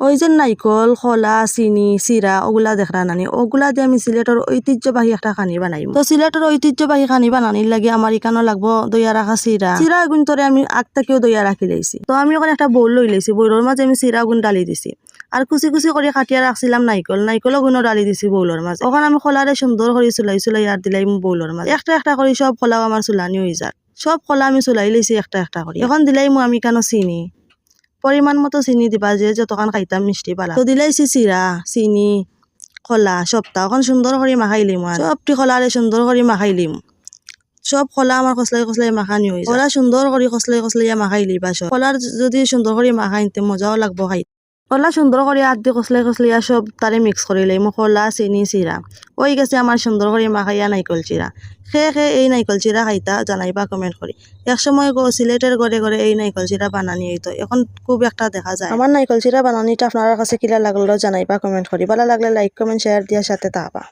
ওই যে নাইকল, খোলা, চিনি চিরা ওগুলা দেখরা নানি ওগুলা দিয়ে আমি সিলেটের ঐতিহ্যবাহী একটা খানি বানাইম। তো সিলেটের ঐতিহ্যবাহী খানি বানানির লাগে আমার ইকানো লাগবো দইয়া রাখা চিরা চিরা গুণ তোরে আমি আগ থেকেও দইয়া রাখি লাইছি তো আমি ওখানে একটা বউল লই লাইছি বউলের মাঝে আমি চিরা গুণ ডালি দিছি। আর কুচি কুচি করে কাটিয়া রাখছিলাম নাইকল। নাইকলও গুণও ডালি দিছি বউলের মাঝে ওখানে আমি খোলারে সুন্দর করে চুলাই চুলাই আর দিলাই বউলের মাঝে একটা একটা করে সব খোলাও আমার চুলানি হয়ে যায় সব খোলা আমি চুলাই লাইছি একটা একটা করে এখন দিলাই মো আমি কেন চিনি। পরিমাণ মতো চিনি দিবা যে যতক্ষণ খাইতাম মিষ্টি পালা। তো দিলাইছি চিরা চিনি, খোলা অকণ সুন্দর করে মাখাই লিম আর সবটি খোলারে সুন্দর করে মাখাই লিম। সব খোলা আমার খসলাই খসলাই মাখানি হয়ে যায়। খোলা সুন্দর করে খসলাই খসলাই মাখাই লিবা সব খোলার যদি সুন্দর করে মাখাই নিতে মজাও লাগবো খাই। খোলা সুন্দর করে আদ দি কসলাই খসলাই সব তারে মিক্স করে লাইম খোলা চিনি চিরা ওই গেছে আমার সুন্দর করে মাখাইয়া নাইকল চিরা খে খে, এই নাইকল চিরা খাইতা, জানাইবা কমেন্ট করি এক সময় গো সিলেটের ঘরে ঘরে এই নাইকল চিরা বানানি হইতো। এখন খুব একটা দেখা যায়। আমার নাইকল চিরা বানানিটা আপনার কাছে কিলা লাগল জানাইবা কমেন্ট করি ভালো লাগলে লাইক কমেন্ট শেয়ার দিয়ার সাথে তাবা